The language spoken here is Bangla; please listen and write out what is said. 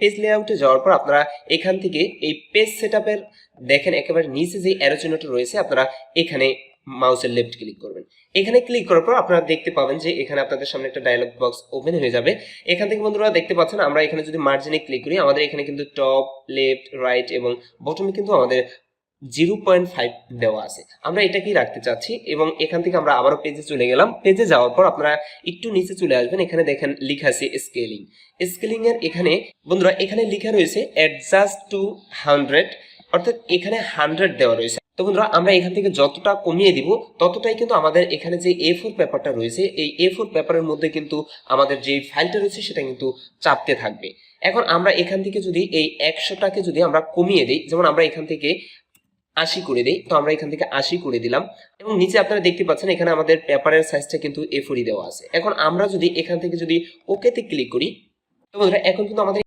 পেজ লেআউটে যাওয়ার পর আপনারা এখান থেকে এই পেজ সেট দেখেন একেবারে নিচে যে অ্যারো চিহ্নটা রয়েছে, আপনারা এখানে মাউসের লেফট ক্লিক করবেন। এখানে ক্লিক করার পর আপনারা দেখতে পাবেন যে এখানে আপনাদের সামনে একটা ডায়লগ বক্স ওপেন হয়ে যাবে। এখান থেকে বন্ধুরা দেখতে পাচ্ছেন, আমরা এখানে যদি মার্জিনে ক্লিক করি, আমাদের এখানে কিন্তু টপ লেফট রাইট এবং বটমে কিন্তু আমাদের জিরো পয়েন্ট ফাইভ দেওয়া আছে। আমরা এটাকেই রাখতে চাচ্ছি? এবং এখান থেকে আমরা আবারও পেজে চলে গেলাম। পেজে যাওয়ার পর আপনারা একটু নিচে চলে আসবেন। এখানে দেখেন লেখা আছে স্কেলিং স্কেলিং এর এখানে, বন্ধুরা, এখানে লেখা রয়েছে অ্যাডজাস্ট টু হান্ড্রেড অর্থাৎ এখানে হান্ড্রেড দেওয়া রয়েছে। তো বন্ধুরা, আমরা এখান থেকে যতটা কমিয়ে দিব, ততটাই কিন্তু আমাদের এখানে যে এ ফোর পেপারটা রয়েছে, এই এ ফোর পেপারের মধ্যে কিন্তু আমাদের যে ফাইলটা রয়েছে, সেটা কিন্তু চাপতে থাকবে। এখন আমরা এখান থেকে যদি এই একশোটাকে যদি আমরা কমিয়ে দিই, যেমন আমরা এখান থেকে আশি করে দিই। তো আমরা এখান থেকে আশি করে দিলাম। এবং নিচে আপনারা দেখতে পাচ্ছেন, এখানে আমাদের পেপারের সাইজটা কিন্তু এ দেওয়া আছে। এখন আমরা যদি এখান থেকে যদি ওকেতে ক্লিক করি, তো বন্ধুরা, এখন কিন্তু আমাদের